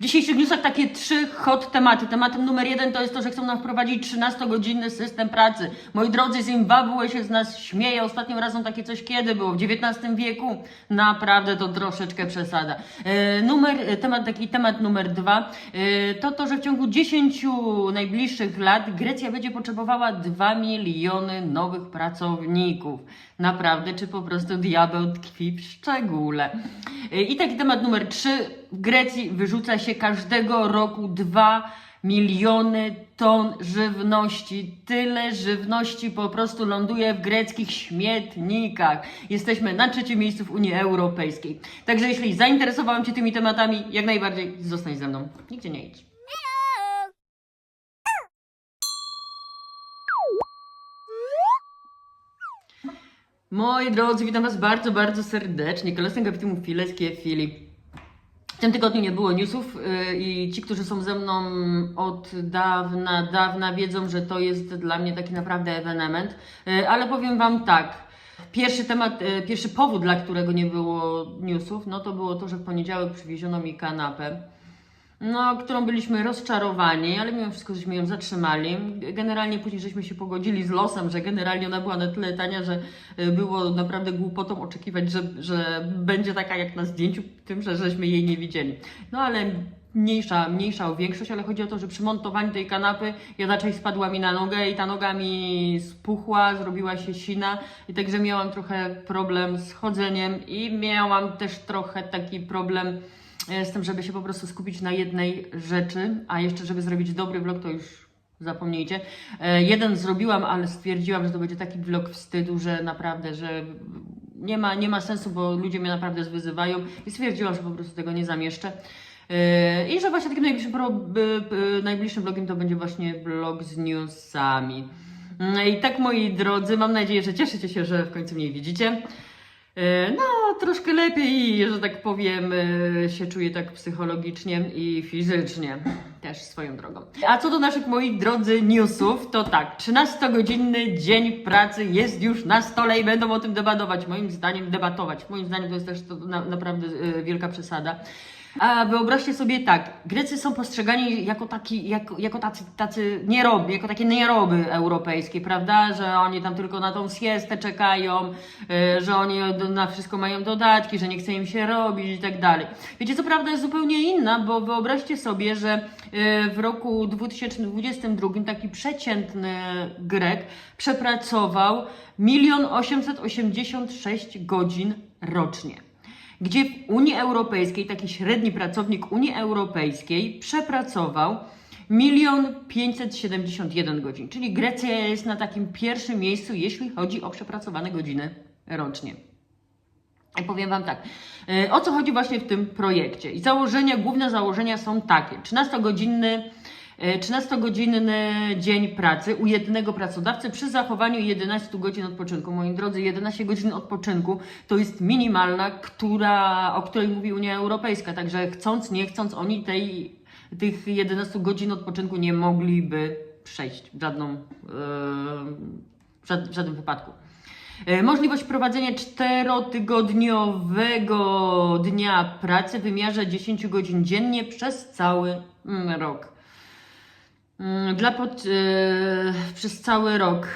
W dzisiejszych newsach takie trzy hot tematy. Tematem numer jeden to jest to, że chcą nam wprowadzić 13-godzinny system pracy. Moi drodzy, Zimbabwe się z nas śmieje. Ostatnim razem takie coś kiedy było? W XIX wieku? Naprawdę to troszeczkę przesada. E, numer, e, temat, taki temat numer dwa e, to to, że w ciągu 10 najbliższych lat Grecja będzie potrzebowała 2 miliony nowych pracowników. Naprawdę, czy po prostu diabeł tkwi w szczególe? E, I taki temat numer trzy. Grecji wyrzuca się każdego roku 2 miliony ton żywności. Tyle żywności po prostu ląduje w greckich śmietnikach. Jesteśmy na trzecim miejscu w Unii Europejskiej. Także jeśli zainteresowałam Cię tymi tematami, jak najbardziej zostań ze mną. Nigdzie nie idź. Moi drodzy, witam Was bardzo, bardzo serdecznie. Kolesem kapitału Fileskie Filip. W tym tygodniu nie było newsów yy, i ci, którzy są ze mną od dawna, dawna wiedzą, że to jest dla mnie taki naprawdę ewenement. Yy, ale powiem Wam tak. Pierwszy temat, yy, pierwszy powód, dla którego nie było newsów, no to było to, że w poniedziałek przywieziono mi kanapę. No, którą byliśmy rozczarowani, ale mimo wszystko żeśmy ją zatrzymali. Generalnie później żeśmy się pogodzili z losem, że generalnie ona była na tyle tania, że y, było naprawdę głupotą oczekiwać, że, że będzie taka jak na zdjęciu, tym, że żeśmy jej nie widzieli. No ale mniejsza, mniejsza o większość, ale chodzi o to, że przy montowaniu tej kanapy ja raczej spadła mi na nogę i ta noga mi spuchła, zrobiła się sina i także miałam trochę problem z chodzeniem i miałam też trochę taki problem e, z tym, żeby się po prostu skupić na jednej rzeczy, a jeszcze żeby zrobić dobry vlog, to już zapomnijcie. E, Jeden zrobiłam, ale stwierdziłam, że to będzie taki vlog wstydu, że naprawdę, że nie ma, nie ma sensu, bo ludzie mnie naprawdę zwyzywają i stwierdziłam, że po prostu tego nie zamieszczę. E, I że właśnie takim najbliższym, najbliższym vlogiem to będzie właśnie vlog z newsami. Mm, I tak moi drodzy, mam nadzieję, że cieszycie się, że w końcu mnie widzicie. E, No, troszkę lepiej, że tak powiem, e, się czuję tak psychologicznie i fizycznie. Też swoją drogą. A co do naszych, moi drodzy, newsów, to tak, 13-godzinny dzień pracy jest już na stole i będą o tym debatować. Moim zdaniem debatować. Moim zdaniem to jest też to na, naprawdę e, wielka przesada. A wyobraźcie sobie tak, Grecy są postrzegani jako, taki, jako, jako tacy, tacy nieroby, jako takie nieroby europejskie, prawda? Że oni tam tylko na tą siestę czekają, y, że oni na wszystko mają dodatki, że nie chce im się robić i tak dalej. Wiecie, co prawda jest zupełnie inna, bo wyobraźcie sobie, że y, w roku 2022 taki przeciętny Grek przepracował 1 886 godzin rocznie gdzie w Unii Europejskiej taki średni pracownik Unii Europejskiej przepracował 1 571 godzin, czyli Grecja jest na takim pierwszym miejscu, jeśli chodzi o przepracowane godziny rocznie. I powiem Wam tak, e, o co chodzi właśnie w tym projekcie? I założenia, główne założenia są takie. 13-godzinny, e, 13-godzinny dzień pracy u jednego pracodawcy przy zachowaniu 11 godzin odpoczynku. Moi drodzy, 11 godzin odpoczynku to jest minimalna, która, o której mówi Unia Europejska. Także chcąc, nie chcąc, oni tej, tych 11 godzin odpoczynku nie mogliby przejść w, żadną, e, w żad- w żadnym wypadku. E, Możliwość wprowadzenia czterotygodniowego dnia pracy w wymiarze 10 godzin dziennie przez cały mm, rok. Mm, Dla pod, e, przez cały rok.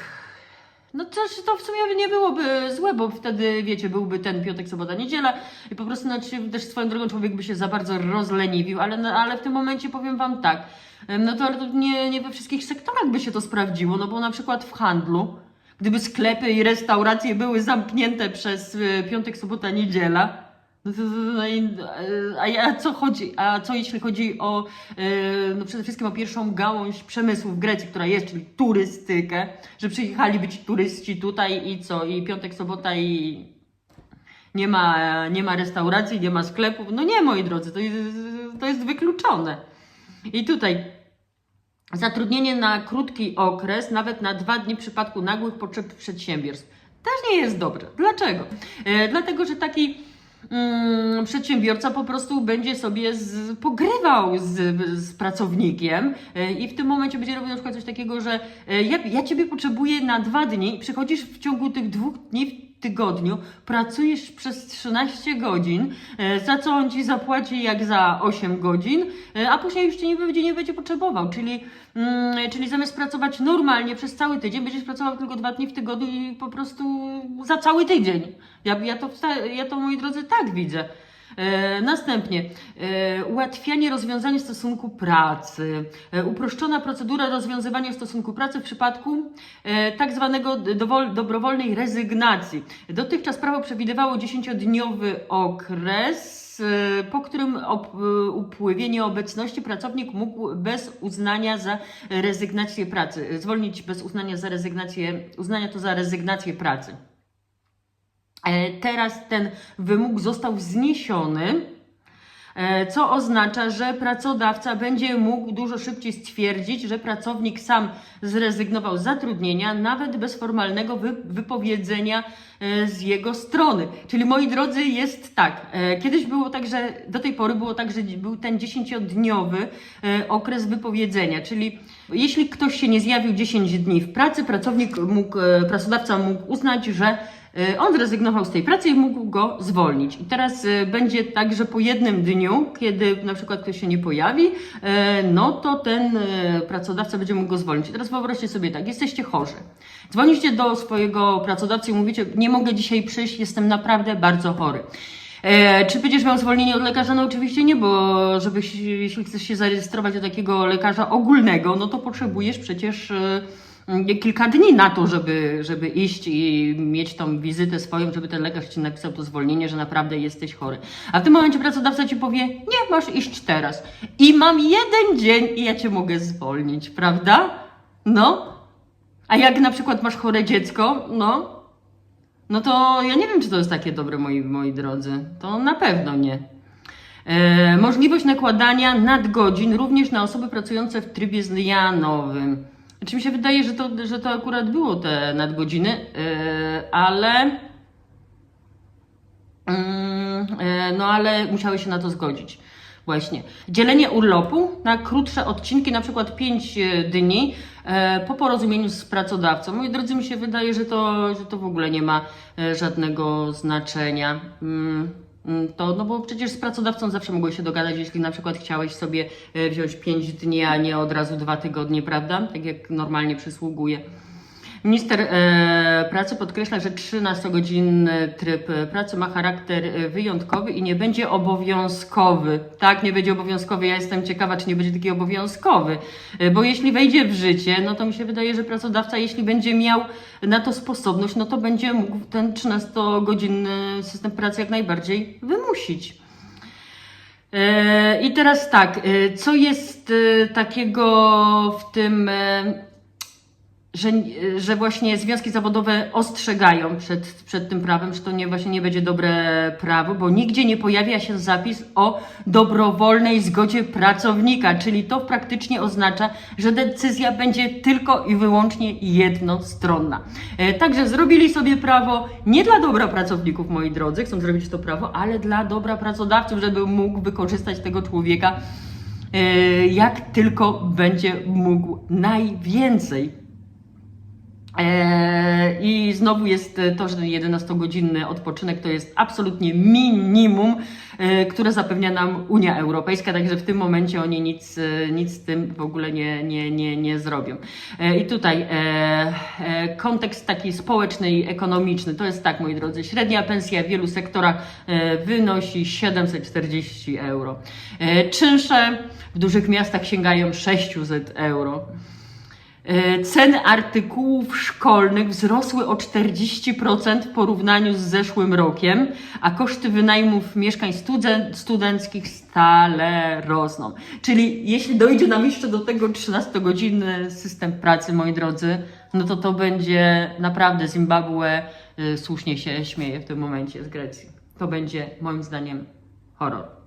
No też to w sumie nie byłoby złe, bo wtedy, wiecie, byłby ten piątek, sobota, niedziela i po prostu znaczy, też swoją drogą człowiek by się za bardzo rozleniwił, ale, no, ale w tym momencie powiem Wam tak, no to, to nie, nie we wszystkich sektorach by się to sprawdziło, no bo na przykład w handlu, gdyby sklepy i restauracje były zamknięte przez y, piątek, sobota, niedziela, no e, a, a co chodzi, a co jeśli chodzi o, e, no przede wszystkim o pierwszą gałąź przemysłu w Grecji, która jest, czyli turystykę, że przyjechali być turyści tutaj i co, i piątek, sobota i nie ma, nie ma restauracji, nie ma sklepów, no nie moi drodzy, to jest, to jest wykluczone. I tutaj Zatrudnienie na krótki okres, nawet na dwa dni w przypadku nagłych potrzeb przedsiębiorstw. Też nie jest dobre. Dlaczego? E, dlatego, że taki mm, przedsiębiorca po prostu będzie sobie z, pogrywał z, z pracownikiem e, i w tym momencie będzie robił na przykład coś takiego, że e, ja, ja Ciebie potrzebuję na dwa dni, przychodzisz w ciągu tych dwóch dni, tygodniu, pracujesz przez 13 godzin, e, za co on ci zapłaci jak za 8 godzin, e, a później już cię nie będzie, nie będzie potrzebował. Czyli, mm, czyli zamiast pracować normalnie przez cały tydzień, będziesz pracował tylko dwa dni w tygodniu i po prostu za cały tydzień. Ja, ja, to, ja to, moi drodzy, tak widzę. E, następnie e, ułatwianie rozwiązania stosunku pracy, e, uproszczona procedura rozwiązywania stosunku pracy w przypadku tak zwanego dobrowolnej rezygnacji. Dotychczas prawo przewidywało 10-dniowy okres, po którym op, e, upływienie obecności pracownik mógł bez uznania za rezygnację pracy, zwolnić bez uznania za rezygnację, uznania to za rezygnację pracy. E, Teraz ten wymóg został zniesiony, e, co oznacza, że pracodawca będzie mógł dużo szybciej stwierdzić, że pracownik sam zrezygnował z zatrudnienia, nawet bez formalnego wy- wypowiedzenia e, z jego strony. Czyli moi drodzy, jest tak. Kiedyś było tak, że do tej pory było tak, że był ten 10-dniowy e, okres wypowiedzenia, czyli jeśli ktoś się nie zjawił 10 dni w pracy, pracownik mógł, pracodawca mógł uznać, że On zrezygnował z tej pracy i mógł go zwolnić. I teraz e, będzie tak, że po jednym dniu, kiedy na przykład ktoś się nie pojawi, e, no to ten pracodawca będzie mógł go zwolnić. I teraz wyobraźcie sobie tak, jesteście chorzy. Dzwonicie do swojego pracodawcy i mówicie, nie mogę dzisiaj przyjść, jestem naprawdę bardzo chory. E, czy będziesz miał zwolnienie od lekarza? No oczywiście nie, bo żeby, się- jeśli chcesz się zarejestrować do takiego lekarza ogólnego, no to potrzebujesz przecież kilka dni na to, żeby, żeby iść i mieć tą wizytę swoją, żeby ten lekarz ci napisał to zwolnienie, że naprawdę jesteś chory. A w tym momencie pracodawca ci powie, nie, masz iść teraz. I mam jeden dzień i ja cię mogę zwolnić, prawda? No. A jak na przykład masz chore dziecko, no, no to ja nie wiem, czy to jest takie dobre, moi, moi drodzy. To na pewno nie. E, możliwość nakładania nadgodzin również na osoby pracujące w trybie zmianowym. Znaczy mi się wydaje, że to, że to akurat było te nadgodziny, e, ale Mm, e, no ale musiały się na to zgodzić. Właśnie. Dzielenie urlopu na krótsze odcinki, na przykład 5 dni e, po porozumieniu z pracodawcą. Moi drodzy, mi się wydaje, że to, że to w ogóle nie ma żadnego znaczenia. Mm, To, no bo przecież z pracodawcą zawsze mogłeś się dogadać, jeśli na przykład chciałeś sobie e, wziąć 5 dni, a nie od razu 2 tygodnie, prawda? Tak jak normalnie przysługuje. Minister e, pracy podkreśla, że 13-godzinny tryb e, pracy ma charakter e, wyjątkowy i nie będzie obowiązkowy. Tak, nie będzie obowiązkowy. Ja jestem ciekawa, czy nie będzie taki obowiązkowy, E, bo jeśli wejdzie w życie, no to mi się wydaje, że pracodawca, jeśli będzie miał na to sposobność, no to będzie mógł ten 13-godzinny system pracy jak najbardziej wymusić. E, I teraz tak, co jest takiego w tym, że, że właśnie związki zawodowe ostrzegają przed, przed tym prawem, że to nie, właśnie nie będzie dobre prawo, bo nigdzie nie pojawia się zapis o dobrowolnej zgodzie pracownika, czyli to praktycznie oznacza, że decyzja będzie tylko i wyłącznie jednostronna. E, Także zrobili sobie prawo nie dla dobra pracowników, moi drodzy, chcą zrobić to prawo, ale dla dobra pracodawców, żeby mógł wykorzystać tego człowieka e, jak tylko będzie mógł najwięcej. Eee, I znowu jest e, to, że ten 11-godzinny odpoczynek to jest absolutnie minimum, e, które zapewnia nam Unia Europejska, także w tym momencie oni nic, e, nic z tym w ogóle nie, nie, nie, nie zrobią. I tutaj kontekst taki społeczny i ekonomiczny to jest tak, moi drodzy, średnia pensja w wielu sektorach wynosi 740 euro. Czynsze w dużych miastach sięgają 600 euro. E, Ceny artykułów szkolnych wzrosły o 40% w porównaniu z zeszłym rokiem, a koszty wynajmów mieszkań studen- studenckich stale rosną. Czyli jeśli dojdzie nam jeszcze do tego 13-godzinny system pracy, moi drodzy, no to to będzie naprawdę Zimbabwe y, słusznie się śmieje w tym momencie z Grecji. To będzie moim zdaniem horror.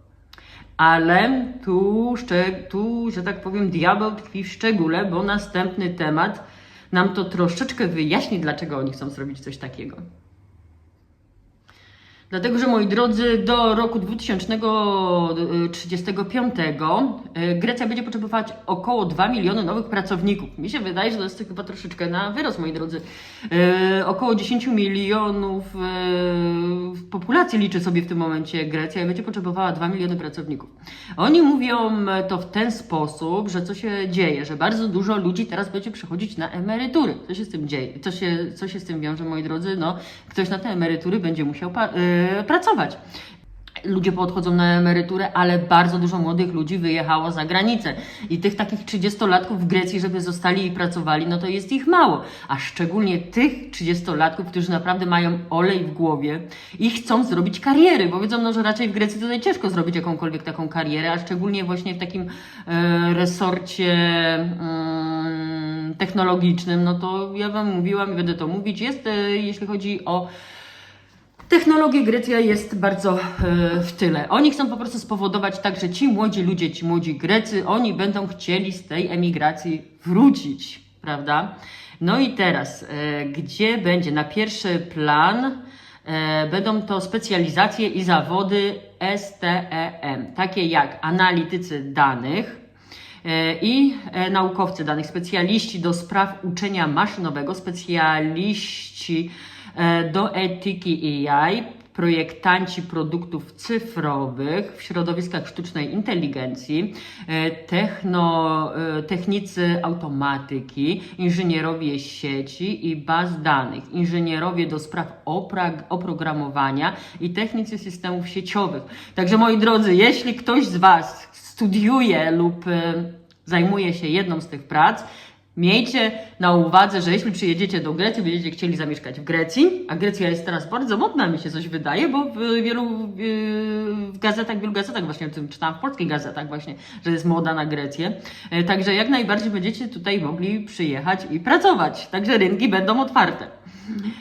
Ale tu, tu, że tak powiem, diabeł tkwi w szczególe, bo następny temat nam to troszeczkę wyjaśni, dlaczego oni chcą zrobić coś takiego. Dlatego, że moi drodzy, do roku 2035 e, Grecja będzie potrzebować około 2 miliony nowych pracowników. Mi się wydaje, że to jest chyba troszeczkę na wyrost, moi drodzy. E, około 10 milionów e, populacji liczy sobie w tym momencie Grecja i będzie potrzebowała 2 miliony pracowników. Oni mówią to w ten sposób, że co się dzieje, że bardzo dużo ludzi teraz będzie przechodzić na emerytury. Co się z tym dzieje? Co się, co się z tym wiąże, moi drodzy? No, ktoś na te emerytury będzie musiał e, pracować. Ludzie poodchodzą na emeryturę, ale bardzo dużo młodych ludzi wyjechało za granicę. I tych takich 30-latków w Grecji, żeby zostali i pracowali, no to jest ich mało. A szczególnie tych 30-latków, którzy naprawdę mają olej w głowie i chcą zrobić kariery, bo wiedzą, no, że raczej w Grecji tutaj ciężko zrobić jakąkolwiek taką karierę, a szczególnie właśnie w takim e, resorcie mm, technologicznym, no to ja Wam mówiłam i będę to mówić, jest, e, jeśli chodzi o Technologia Grecja jest bardzo e, w tyle. Oni chcą po prostu spowodować tak, że ci młodzi ludzie, ci młodzi Grecy, oni będą chcieli z tej emigracji wrócić, prawda? No i teraz, e, gdzie będzie na pierwszy plan e, będą to specjalizacje i zawody STEM, takie jak analitycy danych, i naukowcy danych, specjaliści do spraw uczenia maszynowego, specjaliści do etyki AI, projektanci produktów cyfrowych w środowiskach sztucznej inteligencji, e, techno, e, technicy automatyki, inżynierowie sieci i baz danych, inżynierowie do spraw oprogramowania i technicy systemów sieciowych. Także moi drodzy, jeśli ktoś z Was studiuje lub e, zajmuje się jedną z tych prac, Miejcie na uwadze, że jeśli przyjedziecie do Grecji, będziecie chcieli zamieszkać w Grecji, a Grecja jest teraz bardzo modna, mi się coś wydaje, bo w wielu w gazetach, w wielu gazetach właśnie czytałam, w polskich gazetach właśnie, że jest moda na Grecję. E, Także jak najbardziej będziecie tutaj mogli przyjechać i pracować. Także rynki będą otwarte.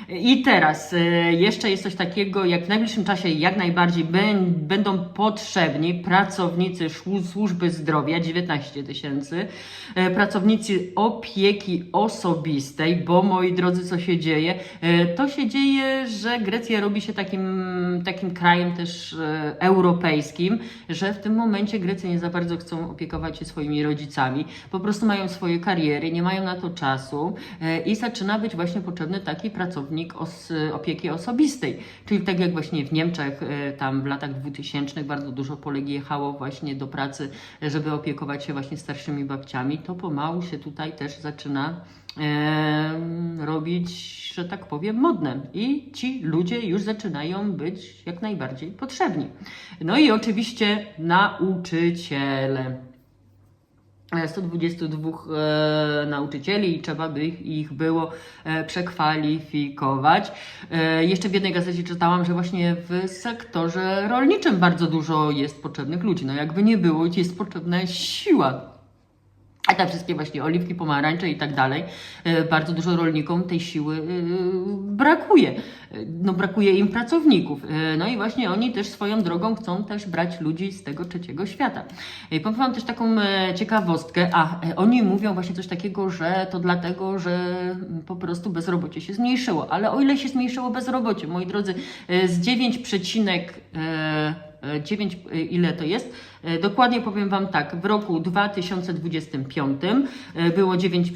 I teraz e, jeszcze jest coś takiego, jak w najbliższym czasie jak najbardziej bę- będą potrzebni pracownicy służby zdrowia, 19 tysięcy, e, pracownicy opieki osobistej, bo moi drodzy, co się dzieje? E, To się dzieje, że Grecja robi się takim, takim krajem też europejskim, że w tym momencie Grecy nie za bardzo chcą opiekować się swoimi rodzicami, po prostu mają swoje kariery, nie mają na to czasu i zaczyna być właśnie potrzebny taki pracownik os, opieki osobistej. Czyli tak jak właśnie w Niemczech e, tam w latach 2000 bardzo dużo Polek jechało właśnie do pracy, e, żeby opiekować się właśnie starszymi babciami, to pomału się tutaj też zaczyna em, robić, że tak powiem, modne. I ci ludzie już zaczynają być jak najbardziej potrzebni. No i oczywiście nauczyciele. E, 122 e, nauczycieli i trzeba by ich, ich było e, przekwalifikować. E, jeszcze w jednej gazecie czytałam, że właśnie w sektorze rolniczym bardzo dużo jest potrzebnych ludzi. No jakby nie było, jest potrzebna siła. A te wszystkie właśnie oliwki, pomarańcze i tak dalej, e, bardzo dużo rolnikom tej siły e, brakuje. No brakuje im pracowników. E, No i właśnie oni też swoją drogą chcą też brać ludzi z tego trzeciego świata. I powiem też taką ciekawostkę, a oni mówią właśnie coś takiego, że to dlatego, że mm, po prostu bezrobocie się zmniejszyło. Ale o ile się zmniejszyło bezrobocie, moi drodzy, z 9, e, 9, e, ile to jest? E, Dokładnie powiem Wam tak, w roku 2025 e, było 9, w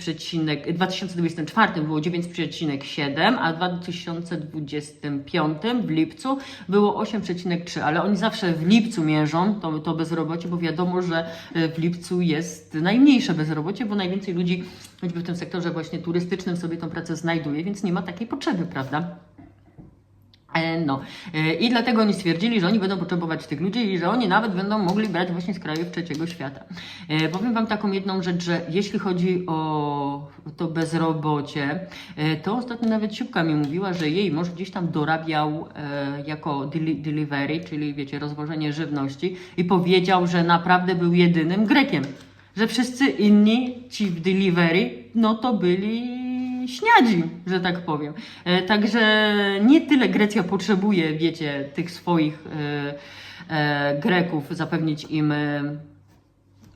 2024 było 9,7, a w 2025 w lipcu było 8,3, ale oni zawsze w lipcu mierzą to, to bezrobocie, bo wiadomo, że e, w lipcu jest najmniejsze bezrobocie, bo najwięcej ludzi choćby w tym sektorze właśnie turystycznym sobie tą pracę znajduje, więc nie ma takiej potrzeby, prawda? No i dlatego oni stwierdzili, że oni będą potrzebować tych ludzi i że oni nawet będą mogli brać właśnie z krajów trzeciego świata. E, Powiem Wam taką jedną rzecz, że jeśli chodzi o to bezrobocie, e, to ostatnio nawet Siubka mi mówiła, że jej mąż gdzieś tam dorabiał jako deli- delivery, czyli wiecie, rozwożenie żywności i powiedział, że naprawdę był jedynym Grekiem. Że wszyscy inni, ci w delivery, no to byli śniadzi, że tak powiem. E, Także nie tyle Grecja potrzebuje, wiecie, tych swoich e, e, Greków, zapewnić im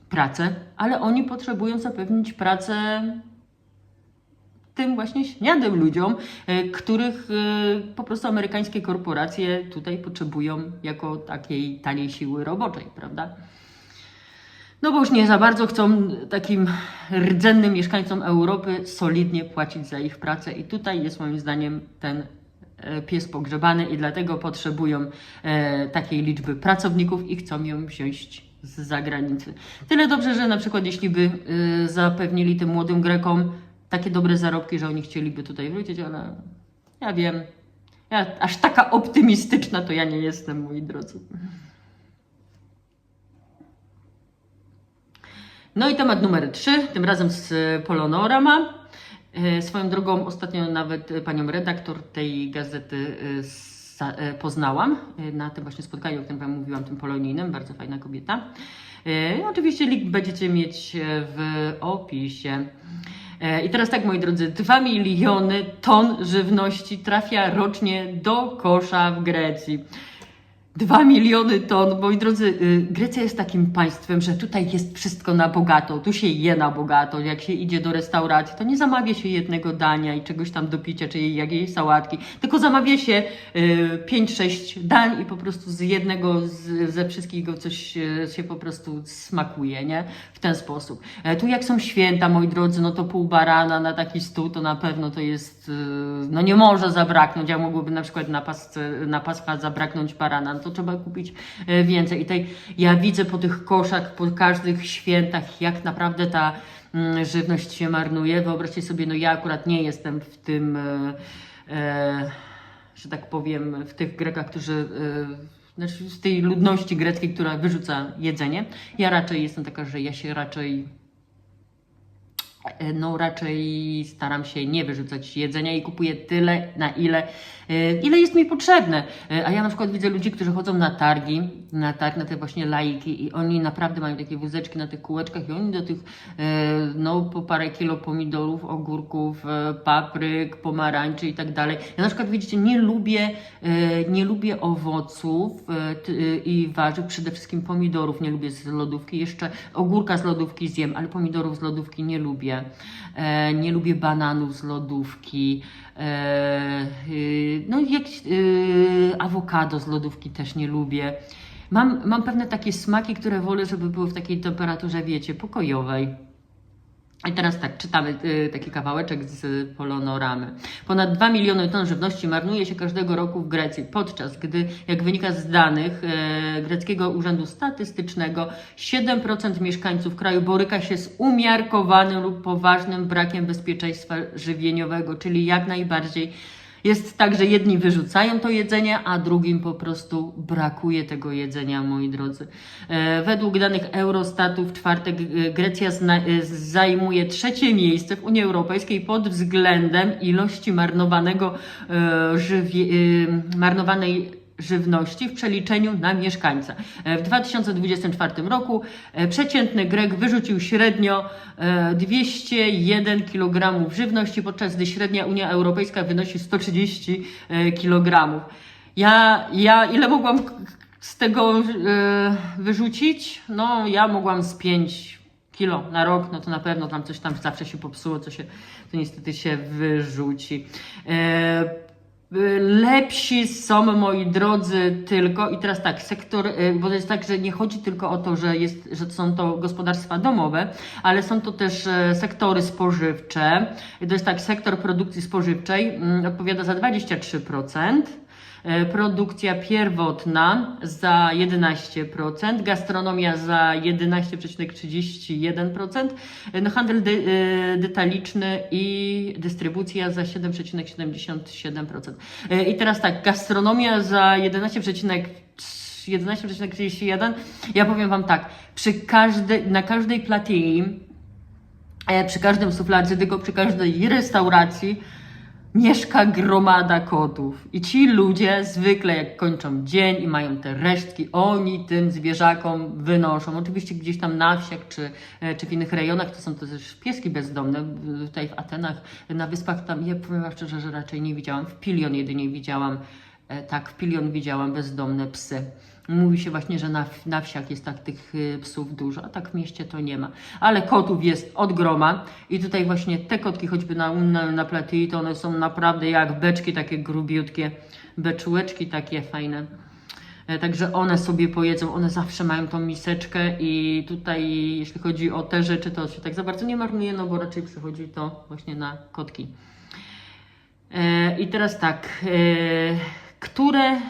pracę, ale oni potrzebują zapewnić pracę tym właśnie śniadym ludziom, których po prostu amerykańskie korporacje tutaj potrzebują jako takiej taniej siły roboczej, prawda? No bo już nie za bardzo chcą takim rdzennym mieszkańcom Europy solidnie płacić za ich pracę i tutaj jest moim zdaniem ten e, pies pogrzebany i dlatego potrzebują e, takiej liczby pracowników i chcą ją wziąć z zagranicy. Tyle dobrze, że na przykład jeśli by e, zapewnili tym młodym Grekom takie dobre zarobki, że oni chcieliby tutaj wrócić, ale ja wiem, ja aż taka optymistyczna to ja nie jestem, moi drodzy. No i temat numer 3, tym razem z Polonorama. E, Swoją drogą ostatnio nawet panią redaktor tej gazety e, e, poznałam na tym właśnie spotkaniu, o którym wam mówiłam, tym polonijnym, bardzo fajna kobieta. Oczywiście link będziecie mieć w opisie. I teraz tak, moi drodzy, 2 miliony ton żywności trafia rocznie do kosza w Grecji. 2 miliony ton, moi drodzy, y, Grecja jest takim państwem, że tutaj jest wszystko na bogato, tu się je na bogato. Jak się idzie do restauracji, to nie zamawia się jednego dania i czegoś tam do picia, czy jakiejś sałatki, tylko zamawia się 5-6 dań i po prostu z jednego z, ze wszystkiego coś e, się po prostu smakuje, nie? W ten sposób. E, Tu jak są święta, moi drodzy, no to pół barana na taki stół, to na pewno to jest, no nie może zabraknąć, a mogłoby na przykład na, pasce, na zabraknąć barana, to trzeba kupić e, więcej. I tutaj ja widzę po tych koszach, po każdych świętach, jak naprawdę ta mm, żywność się marnuje. Wyobraźcie sobie, no ja akurat nie jestem w tym, e, e, że tak powiem, w tych Grekach, którzy e, znaczy z tej ludności greckiej, która wyrzuca jedzenie. Ja raczej jestem taka, że ja się raczej no raczej staram się nie wyrzucać jedzenia i kupuję tyle, na ile, e, ile jest mi potrzebne. E, A ja na przykład widzę ludzi, którzy chodzą na targi, na targ, na te właśnie lajki i oni naprawdę mają takie wózeczki na tych kółeczkach i oni do tych, e, no po parę kilo pomidorów, ogórków, papryk, pomarańczy i tak dalej. Ja na przykład widzicie, nie lubię, nie lubię owoców i warzyw, przede wszystkim pomidorów nie lubię z lodówki, jeszcze ogórka z lodówki zjem, ale pomidorów z lodówki nie lubię. E, nie lubię bananów z lodówki. E, y, no jak y, awokado z lodówki też nie lubię. Mam, mam pewne takie smaki, które wolę, żeby były w takiej temperaturze, wiecie, pokojowej. I teraz tak, czytamy y, taki kawałeczek z Polonoramy. Ponad 2 miliony ton żywności marnuje się każdego roku w Grecji, podczas gdy, jak wynika z danych e, greckiego Urzędu Statystycznego, 7% mieszkańców kraju boryka się z umiarkowanym lub poważnym brakiem bezpieczeństwa żywieniowego, czyli jak najbardziej jest tak, że jedni wyrzucają to jedzenie, a drugim po prostu brakuje tego jedzenia, moi drodzy. E, według danych Eurostatu w czwartek e, Grecja e, zajmuje trzecie miejsce w Unii Europejskiej pod względem ilości marnowanego, żywie, e, marnowanej żywności w przeliczeniu na mieszkańca. E, W 2024 roku e, przeciętny Grek wyrzucił średnio e, 201 kg żywności, podczas gdy średnia Unia Europejska wynosi 130 kg. Ja, ja ile mogłam z tego e, wyrzucić? No, ja mogłam z 5 kilo na rok, no to na pewno tam coś tam zawsze się popsuło, co się, to niestety się wyrzuci. E, Lepsi są, moi drodzy, tylko, i teraz tak, sektor, y, bo to jest tak, że nie chodzi tylko o to, że, jest, że są to gospodarstwa domowe, ale są to też e, sektory spożywcze. To jest tak, sektor produkcji spożywczej mm, odpowiada za 23%. E, Produkcja pierwotna za 11%, gastronomia za 11,31%, e, no handel de, detaliczny i dystrybucja za 7,77%. E, I teraz tak, gastronomia za 11,31%. 11,31. Ja powiem Wam tak, przy każdej, na każdej platii, przy każdym suflacie, tylko przy każdej restauracji mieszka gromada kotów. I ci ludzie zwykle jak kończą dzień i mają te resztki, oni tym zwierzakom wynoszą. Oczywiście gdzieś tam na wsiach czy, e, czy w innych rejonach to są to też pieski bezdomne. Tutaj w Atenach, na wyspach tam, ja powiem szczerze, że raczej nie widziałam. W Pilion jedynie widziałam, tak, w Pilion widziałam bezdomne psy. Mówi się właśnie, że na, na wsiach jest tak tych y, psów dużo, a tak w mieście to nie ma. Ale kotów jest od groma i tutaj właśnie te kotki, choćby na, na, na platyi, to one są naprawdę jak beczki, takie grubiutkie, beczułeczki takie fajne. E, Także one sobie pojedzą, one zawsze mają tą miseczkę i tutaj jeśli chodzi o te rzeczy, to się tak za bardzo nie marnuje, no bo raczej przychodzi to właśnie na kotki. E, I teraz tak, e, które,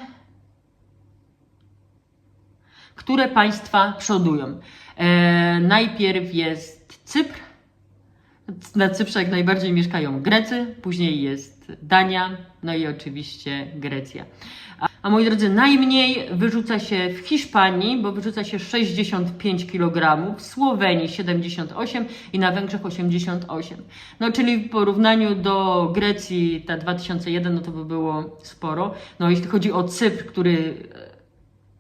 które państwa przodują? E, najpierw jest Cypr. Na Cyprze jak najbardziej mieszkają Grecy, później jest Dania, no i oczywiście Grecja. A, a moi drodzy, najmniej wyrzuca się w Hiszpanii, bo wyrzuca się 65 kg, w Słowenii 78 i na Węgrzech 88. No czyli w porównaniu do Grecji ta 2001, no to by było sporo. No jeśli chodzi o Cypr, który e,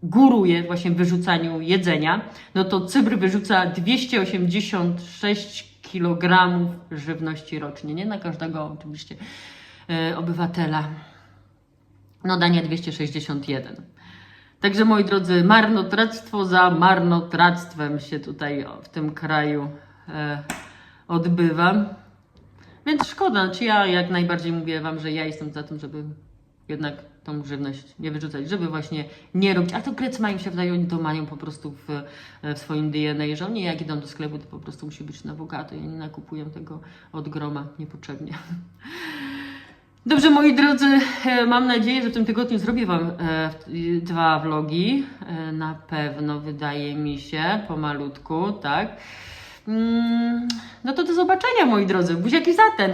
góruje właśnie w wyrzucaniu jedzenia, no to Cypr wyrzuca 286 kg żywności rocznie, nie na każdego oczywiście e, obywatela. No Dania 261. Także moi drodzy, marnotrawstwo za marnotrawstwem się tutaj w tym kraju e, odbywa. Więc szkoda, czy ja jak najbardziej mówię Wam, że ja jestem za tym, żeby jednak tą żywność nie wyrzucać, żeby właśnie nie robić. A to Grecy mają się wydaje, oni to mają po prostu w, w swoim DNA, że oni jak idą do sklepu, to po prostu musi być na bogato i oni nakupują tego od groma niepotrzebnie. Dobrze, moi drodzy, e, mam nadzieję, że w tym tygodniu zrobię Wam e, dwa vlogi. E, na pewno, wydaje mi się, pomalutku, tak. Mm, No to do zobaczenia, moi drodzy. Buziaki za ten.